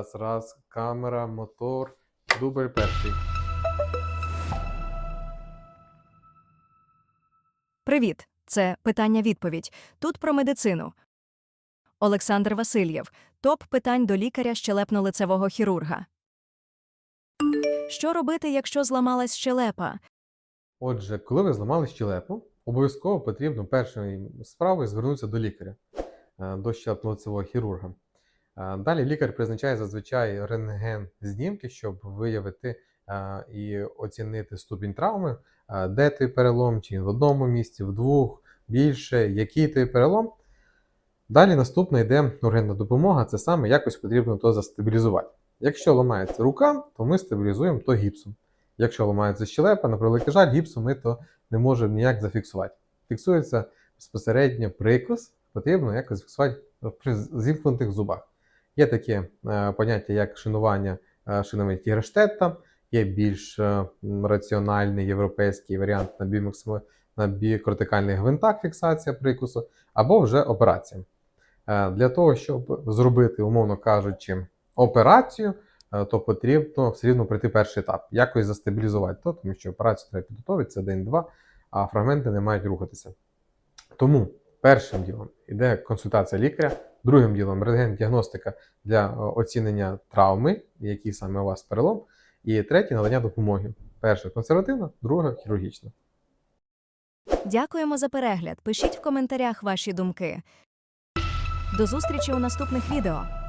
Раз, раз, камера, мотор, дубль перший. Привіт! Це питання-відповідь. Тут про медицину. Олександр Васильєв. Топ питань до лікаря щелепно-лицевого хірурга. Що робити, якщо зламалась щелепа? Отже, коли ви зламали щелепу, обов'язково потрібно першою справою звернутися до лікаря, е, до щелепно-лицевого хірурга. Далі лікар призначає зазвичай рентген знімки, щоб виявити і оцінити ступінь травми, де той перелом, чи в одному місці, в двох, більше, який той перелом. Далі наступна йде ургентна допомога, це саме якось потрібно то застабілізувати. Якщо ламається рука, то ми стабілізуємо то гіпсом. Якщо ламається щелепа, на превеликий жаль, гіпсом ми то не можемо ніяк зафіксувати. Фіксується безпосередньо прикус, потрібно якось зафіксувати при зімкнутих зубах. Є таке поняття, як шинування е, шинами Тігрештетта, є більш е, раціональний європейський варіант на бімаксимо- на бікортикальних гвинтах фіксація прикусу, або вже операція. Е, Для того, щоб зробити, умовно кажучи, операцію, то потрібно все рівно пройти перший етап, якось застабілізувати то, тому що операцію треба підготувати, це день-два, а фрагменти не мають рухатися. Тому першим ділом йде консультація лікаря, другим ділом рентген-діагностика для е, оцінення травми, який саме у вас перелом, і третє надання допомоги. Перше консервативна, друге хірургічна. Дякуємо за перегляд. Пишіть в коментарях ваші думки. До зустрічі у наступних відео.